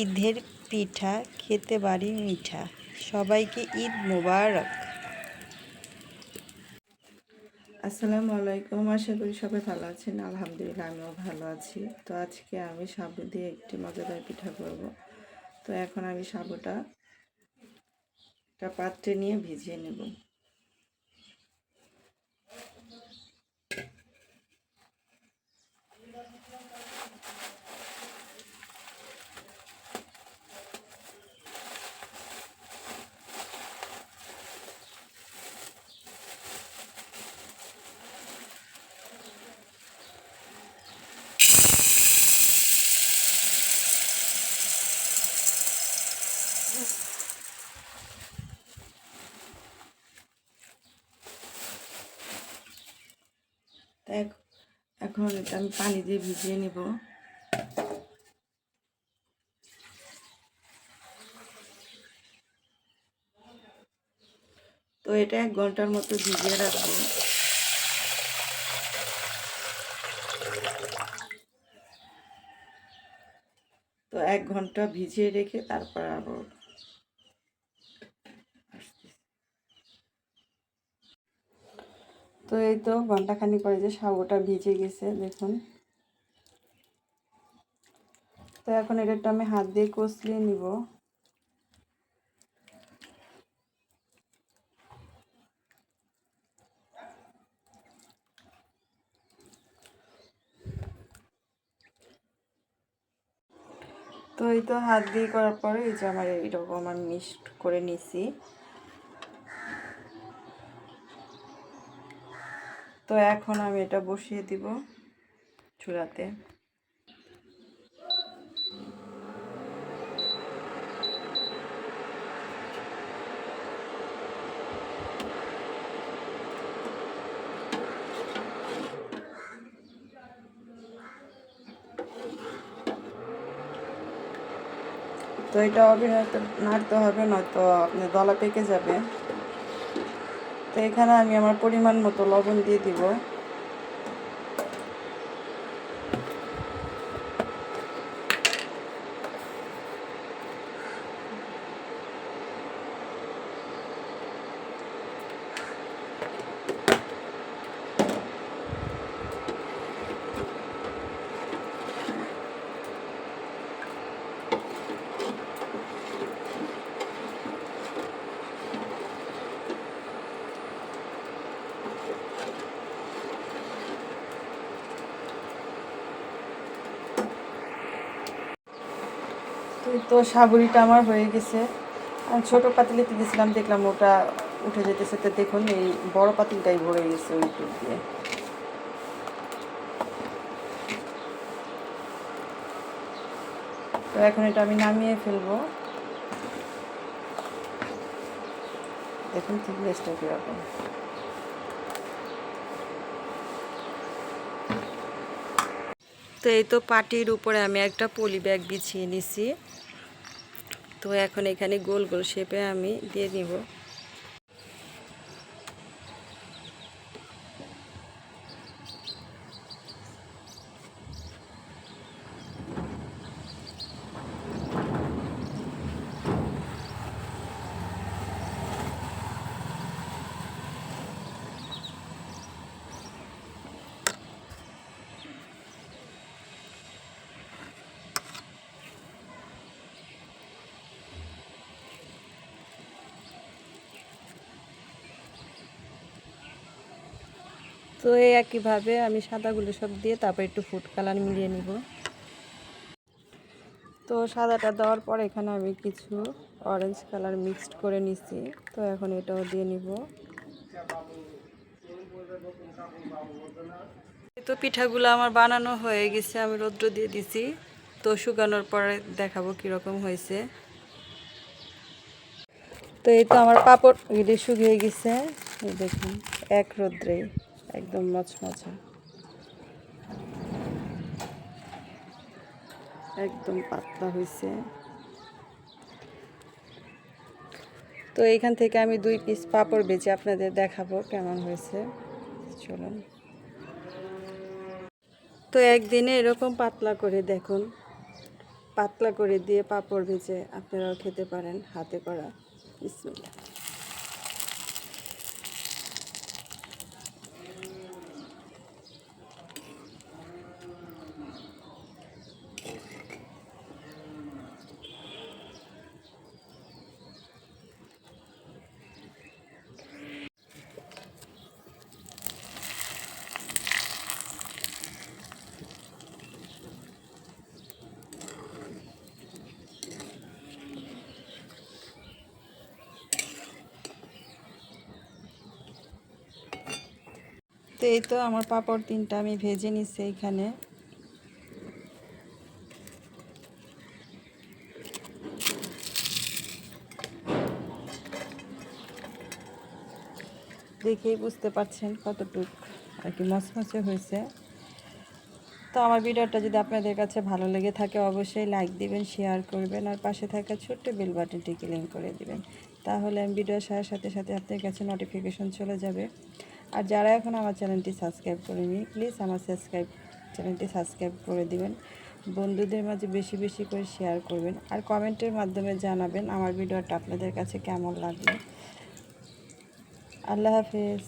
ঈদের পিঠা খেতে বাড়ি মিঠা। সবাইকে ঈদ মোবারক। আসসালামু আলাইকুম, আশা করি সবাই ভালো আছেন। আলহামদুলিল্লাহ, আমিও ভালো আছি। তো আজকে আমি সাবু দিয়ে একটি মজাদার পিঠা করব। তো এখন আমি সাবুটা একটা পাত্রে নিয়ে ভিজিয়ে নেব। এখন এটা আমি পানি দিয়ে ভিজিয়ে নেব। তো এটা এক ঘণ্টার মতো ভিজিয়ে রাখব। তো এক ঘণ্টা ভিজিয়ে রেখে তারপর আবার তো এই তো ঘন্টাখানি করে যে সাবুটা ভিজে গেছে, দেখুন। তো এখন এটা একটু আমি হাত দিয়ে কষলিয়ে নিব। তো এই তো হাত দিয়ে করার পরে এই যে আমার এইরকম আমি মিক্সড করে নিছি। তো এখন আমি এটা বসিয়ে দিব চুলাতে। তো এটা হবে নাড়তে হবে, নয়তো আপনার দলা পেকে যাবে। তো এখানে আমি আমার পরিমাণ মতো লবণ দিয়ে দিব। তো সাবুরিটা আমার হয়ে গেছে। ছোটো পাতিলেতে দিয়েছিলাম দেখলাম ওটা উঠে যেতেছে। তো দেখুন, এই বড় পাতিলটাই ভরে গেছে ওই টুক দিয়ে। তো এখন এটা আমি নামিয়ে ফেলব। দেখুন ঠিক থিকনেসটা কীরকম। তো এই তো পাটির উপরে আমি একটা পলি ব্যাগ বিছিয়ে নিছি। তো এখন এখানে গোল গোল শেপে আমি দিয়ে দিব। তো এই একইভাবে আমি সাদাগুলো সব দিয়ে তারপর একটু ফুড কালার মিলিয়ে নিব। তো সাদাটা দেওয়ার পর এখানে আমি কিছু অরেঞ্জ কালার মিক্সড করে নিছি। তো এখন এটাও দিয়ে নিব। তো পিঠাগুলো আমার বানানো হয়ে গেছে, আমি রৌদ্র দিয়ে দিছি। তো শুকানোর পরে দেখাবো কীরকম হয়েছে। তো এই তো আমার পাপড় শুকিয়ে গেছে। দেখুন, এক রোদ্রেই। একদম মচমচা। একদম পাতলা হয়েছে তো এইখান থেকে আমি দুই পিস পাপড় বেজে আপনাদের দেখাবো কেমন হয়েছে। চলুন। তো একদিনে এরকম পাতলা করে দেখুন। পাতলা করে দিয়ে পাঁপড় ভেজে আপনারাও খেতে পারেন হাতে করা। বিসমিল্লাহ। তো এই তো আমার পাঁপড় তিনটা আমি ভেজে নিচ্ছি এইখানে দেখেই বুঝতে পারছেন কতটুক আর কি মচমচে হয়েছে। তো আমার ভিডিওটা যদি আপনাদের কাছে ভালো লেগে থাকে, অবশ্যই লাইক দিবেন, শেয়ার করবেন আর পাশে থাকা ছোট্ট বেল বাটনটি ক্লিক করে দিবেন। তাহলে আমি ভিডিও সারার সাথে সাথে আপনার কাছে নোটিফিকেশন চলে যাবে। আর যারা এখন আমার চ্যানেলটি সাবস্ক্রাইব করেনি প্লিজ আমার সাবস্ক্রাইব চ্যানেলটি সাবস্ক্রাইব করে দিবেন। বন্ধুদের মাঝে বেশি বেশি করে শেয়ার করবেন আর কমেন্টের মাধ্যমে জানাবেন আমার ভিডিওটা আপনাদের কাছে কেমন লাগল। আল্লাহ হাফেজ।